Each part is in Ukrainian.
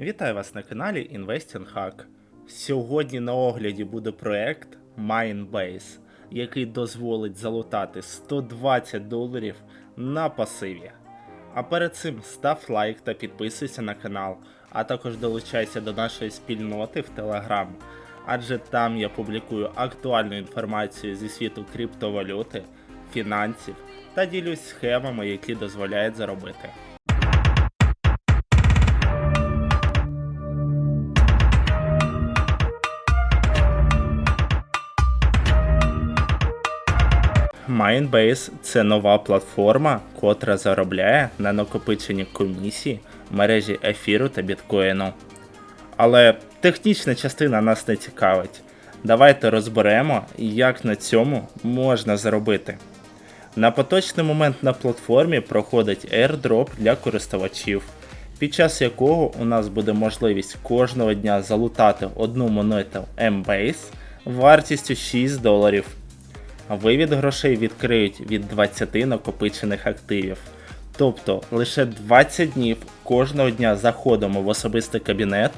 Вітаю вас на каналі Investing Hack. Сьогодні на огляді буде проект Minebase, який дозволить залутати 120 доларів на пасиві. А перед цим став лайк та підписуйся на канал, а також долучайся до нашої спільноти в Telegram, адже там я публікую актуальну інформацію зі світу криптовалюти, фінансів та ділюсь схемами, які дозволяють заробити. Mindbase – це нова платформа, котра заробляє на накопиченні комісії мережі ефіру та біткоїну. Але технічна частина нас не цікавить. Давайте розберемо, як на цьому можна заробити. На поточний момент на платформі проходить airdrop для користувачів, під час якого у нас буде можливість кожного дня залутати одну монету Mbase вартістю 6 доларів. Вивід грошей відкриють від 20 накопичених активів. Тобто лише 20 днів кожного дня заходимо в особистий кабінет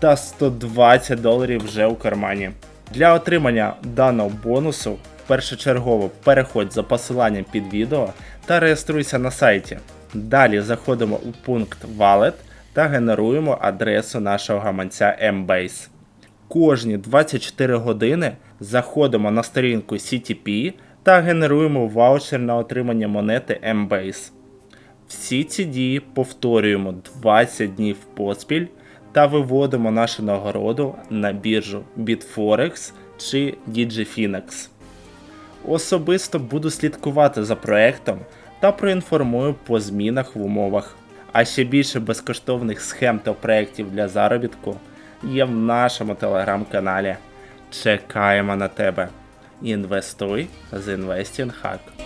та 120 доларів вже у кармані. Для отримання даного бонусу першочергово переходь за посиланням під відео та реєструйся на сайті. Далі заходимо у пункт Wallet та генеруємо адресу нашого гаманця Mbase. Кожні 24 години заходимо на сторінку CTP та генеруємо ваучер на отримання монети Mbase. Всі ці дії повторюємо 20 днів поспіль та виводимо нашу нагороду на біржу Bitforex чи DigiFinex. Особисто буду слідкувати за проектом та проінформую по змінах в умовах. А ще більше безкоштовних схем та проєктів для заробітку є в нашому телеграм-каналі. Чекаємо на тебе. Інвестуй з Investing Hack.